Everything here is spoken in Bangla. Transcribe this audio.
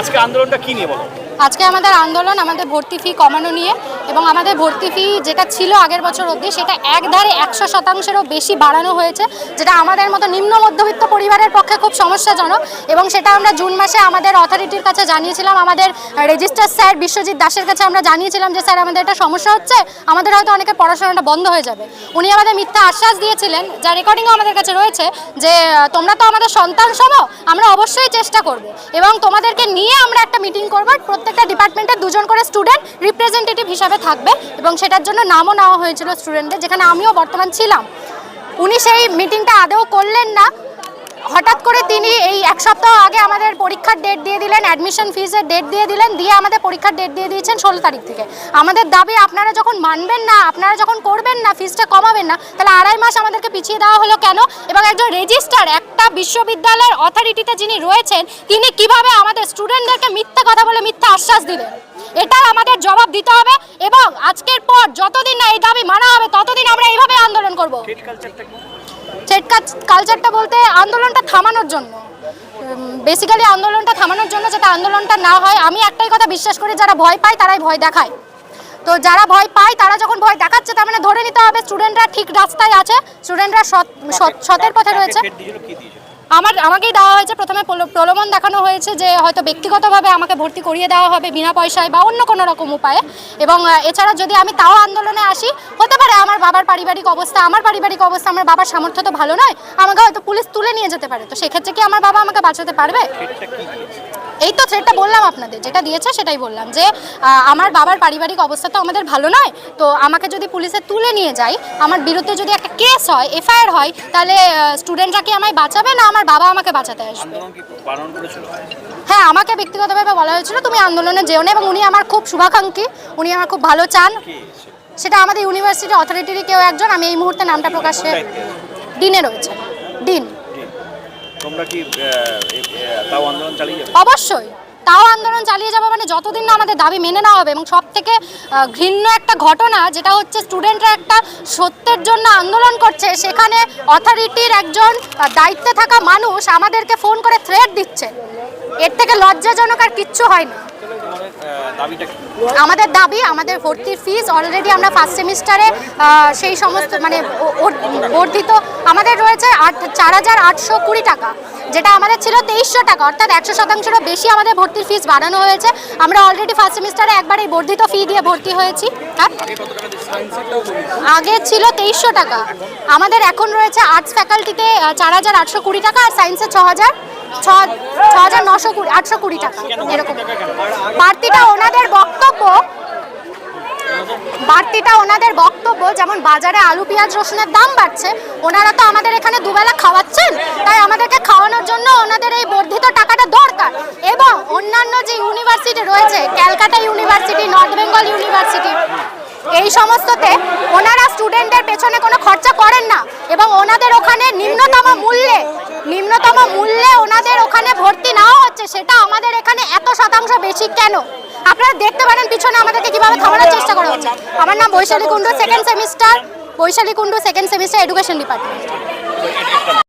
আজকে আন্দোলনটা কি নিয়ে বলো? আজকে আমাদের আন্দোলন, আমাদের ভর্তি ফি কমানো নিয়ে এবং আমাদের ভর্তি ফি যেটা ছিল আগের বছর অবধি, সেটা একধারে একশো শতাংশেরও বেশি বাড়ানো হয়েছে, যেটা আমাদের মতো নিম্ন মধ্যবিত্ত পরিবারের পক্ষে খুব সমস্যাজনক এবং সেটা আমরা জুন মাসে আমাদের অথরিটির কাছে জানিয়েছিলাম, আমাদের রেজিস্টার স্যার বিশ্বজিৎ দাসের কাছে আমরা জানিয়েছিলাম যে, স্যার, আমাদের একটা সমস্যা হচ্ছে, আমাদের হয়তো অনেকের পড়াশোনাটা বন্ধ হয়ে যাবে। উনি আমাদের মিথ্যা আশ্বাস দিয়েছিলেন যা রেকর্ডিংও আমাদের কাছে রয়েছে যে, তোমরা তো আমাদের সন্তান সম, আমরা অবশ্যই চেষ্টা করব এবং তোমাদেরকে নিয়ে আমরা একটা মিটিং করব প্রত্যেকটা ডিপার্টমেন্টে দুজন করে স্টুডেন্ট রিপ্রেজেন্টেটিভ হিসাবে থাকবে এবং সেটার জন্য নামও নেওয়া হয়েছিল স্টুডেন্টদের যেখানে আমিও বর্তমান ছিলাম। উনি সেই মিটিংটা আদৌ করলেন না। হঠাৎ করে তিনি এই এক সপ্তাহ আগে আমাদের পরীক্ষার ডেট দিয়ে দিলেন অ্যাডমিশন ফিজের ডেট দিয়ে দিলেন, দিয়ে আমাদের পরীক্ষার ডেট দিয়ে দিয়েছেন ষোলো তারিখ থেকে। আমাদের দাবি, আপনারা যখন মানবেন না, আপনারা যখন করবেন না ফিজটা কমাবেন না, তাহলে আড়াই মাস আমাদেরকে পিছিয়ে দেওয়া হলো কেন? এবং একজন রেজিস্টার একটা বিশ্ববিদ্যালয়ের অথরিটিতে যিনি রয়েছেন তিনি কীভাবে আমাদের স্টুডেন্টদেরকে মিথ্যা কথা বলে মিথ্যা আশ্বাস দিলেন? এটার আমাদের জবাব দিতে হবে এবং আজকের পর যতদিন না এই দাবি মানা হবে ততদিন আমরা এইভাবে আন্দোলন করব। কালচারটা কালচারটা বলতে আন্দোলনটা থামানোর জন্য। বেসিক্যালি আন্দোলনটা থামানোর জন্য যাতে আন্দোলনটা না হয় আমি একটাই কথা বিশ্বাস করি যারা ভয় পায় তারাই ভয় দেখায়। তো যারা ভয় পায় তারা যখন ভয় দেখাচ্ছে তার মানে ধরে নিতে হবে স্টুডেন্টরা ঠিক রাস্তায় আছে। স্টুডেন্টরা সতের পথে রয়েছে। আমার আমাকেই দেওয়া হয়েছে। প্রথমে প্রলো- প্রলোভন দেখানো হয়েছে যে হয়তো ব্যক্তিগতভাবে আমাকে ভর্তি করিয়ে দেওয়া হবে বিনা পয়সায় বা অন্য কোনো রকম উপায়ে। এবং এছাড়া যদি আমি তাও আন্দোলনে আসি হতে পারে আমার বাবার পারিবারিক অবস্থা আমার পারিবারিক অবস্থা আমার বাবার সামর্থ্য তো ভালো নয় আমাকে হয়তো পুলিশ তুলে নিয়ে যেতে পারে। তো সেক্ষেত্রে কি আমার বাবা আমাকে বাঁচাতে পারবে? এই তো থ্রেটটা বললাম আপনাদের যেটা দিয়েছে সেটাই বললাম যে আমার বাবার পারিবারিক অবস্থা তো আমাদের ভালো নয় তো আমাকে যদি পুলিশে তুলে নিয়ে যায় আমার বিরুদ্ধে যদি একটা কেস হয় এফআইআর হয় তাহলে স্টুডেন্টরা কি আমায় বাঁচাবে না আমার বাবা আমাকে বাঁচাতে আসবে? হ্যাঁ আমাকে ব্যক্তিগতভাবে বলা হয়েছিল তুমি আন্দোলনে যেও না এবং উনি আমার খুব শুভাকাঙ্ক্ষী উনি আমার খুব ভালো চান। সেটা আমাদের ইউনিভার্সিটি অথরিটির কেউ একজন আমি এই মুহূর্তে নামটা প্রকাশে দিনে রয়েছে। তোমরা কি তাও আন্দোলন চালিয়ে যাবে? অবশ্যই। তাও আন্দোলন চালিয়ে যাব মানে যতদিন না আমাদের দাবি মেনে নেওয়া হবে এবং সব থেকে ঘৃণ্য একটা ঘটনা যেটা হচ্ছে স্টুডেন্টরা একটা সত্যের জন্য আন্দোলন করছে, সেখানে অথরিটির একজন দায়িত্বে থাকা মানুষ আমাদেরকে ফোন করে থ্রেট দিচ্ছে। এর থেকে লজ্জাজনক আর কিচ্ছু হয় না। আমাদের দাবি আমাদের ভর্তির ফিস অলরেডি আমরা ফার্স্ট সেমিস্টারে সেই সমস্ত মানে বর্ধিত আমাদের রয়েছে আট চার হাজার আটশো কুড়ি টাকা যেটা আমাদের ছিল তেইশশো টাকা অর্থাৎ একশো শতাংশেরও বেশি আমাদের ভর্তির ফিস বাড়ানো হয়েছে। আমরা অলরেডি ফার্স্ট সেমিস্টারে একবার এই বর্ধিত ফি দিয়ে ভর্তি হয়েছি। আগে ছিল তেইশশো টাকা। আমাদের এখন রয়েছে আর্টস ফ্যাকাল্টিতে চার হাজার আটশো কুড়ি টাকা আর সায়েন্সে ছ হাজার। ছ হাজার নশো কুড়ি, আটশো কুড়ি টাকা, এরকম। বাড়তিটা ওনাদের বক্তব্য, বাড়তিটা ওনাদের বক্তব্য, যেমন বাজারে আলু, পেঁয়াজ, রসুনের দাম বাড়ছে, ওনারা তো আমাদের এখানে দুবেলা খাওয়াচ্ছেন, তাই আমাদেরকে খাওয়ানোর জন্য ওনাদের এই বর্ধিত টাকাটা দরকার। এবং অন্যান্য যে ইউনিভার্সিটি রয়েছে, Calcutta university, north Bengal university, এই সমস্ততে ওনারা স্টুডেন্টদের পেছনে কোনো খরচা করেন না। এবং ওনাদের ওখানে নিম্নতম মূল্যে নিম্নতম মূল্যে ওখানে ভর্তি নাও হচ্ছে সেটা আমাদের এখানে এত শতাংশ বেশি কেন? আপনারা দেখতে পারেন পিছনে আমাদেরকে কীভাবে থামানোর চেষ্টা করা হচ্ছে। আমার নাম Baishali Kundu second semester Baishali Kundu second semester education department